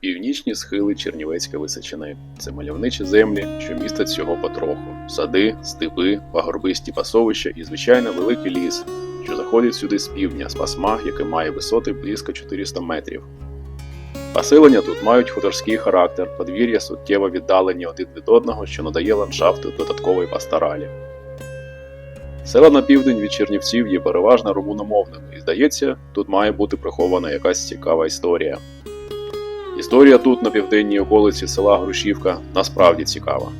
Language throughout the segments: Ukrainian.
Північні схили Чернівецької височини це мальовничі землі, що містять всього потроху: сади, степи, пагорбисті пасовища і, звичайно, великий ліс, що заходить сюди з півдня, з пасма, яке має висоти близько 400 метрів. Поселення тут мають хуторський характер, подвір'я суттєво віддалені один від одного, що надає ландшафту додаткової пасторалі. Села на південь від Чернівців є переважно румуномовними, і здається, тут має бути прихована якась цікава історія. Історія тут, на південній околиці села Грушівка, насправді цікава.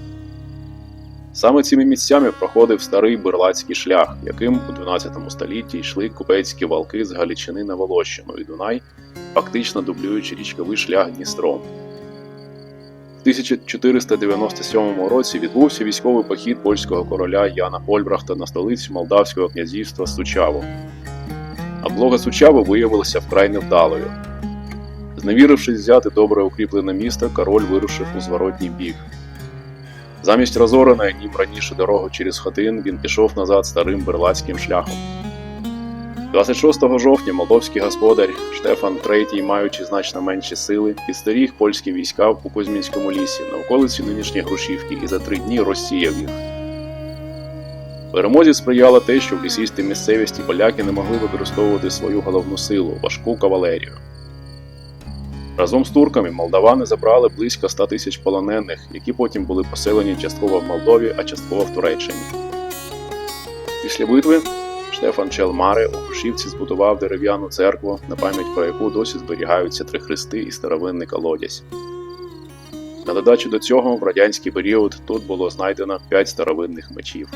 Саме цими місцями проходив старий бирлацький шлях, яким у 12 столітті йшли купецькі валки з Галичини на Волощину і Дунай, фактично дублюючи річковий шлях Дністром. В 1497 році відбувся військовий похід польського короля Яна Ольбрахта на столицю Молдавського князівства Сучаву. Облога Сучави виявилася вкрай невдалою. Зневірившись взяти добре укріплене місто, король вирушив у зворотній бік. Замість розореної ним раніше дорогу через Хотин він пішов назад старим берлацьким шляхом. 26 жовтня молдовський господар Штефан III, маючи значно менші сили, підстеріг польські війська у Кузьмінському лісі на околиці нинішньої Грушівки і за три дні розсіяв їх. Перемозі сприяло те, що в лісістій місцевості поляки не могли використовувати свою головну силу важку кавалерію. Разом з турками молдавани забрали близько 100 тисяч полонених, які потім були поселені частково в Молдові, а частково в Туреччині. Після битви Штефан Челмаре у Грушівці збудував дерев'яну церкву, на пам'ять про яку досі зберігаються три хрести і старовинний колодязь. На додачу до цього, в радянський період тут було знайдено 5 старовинних мечів.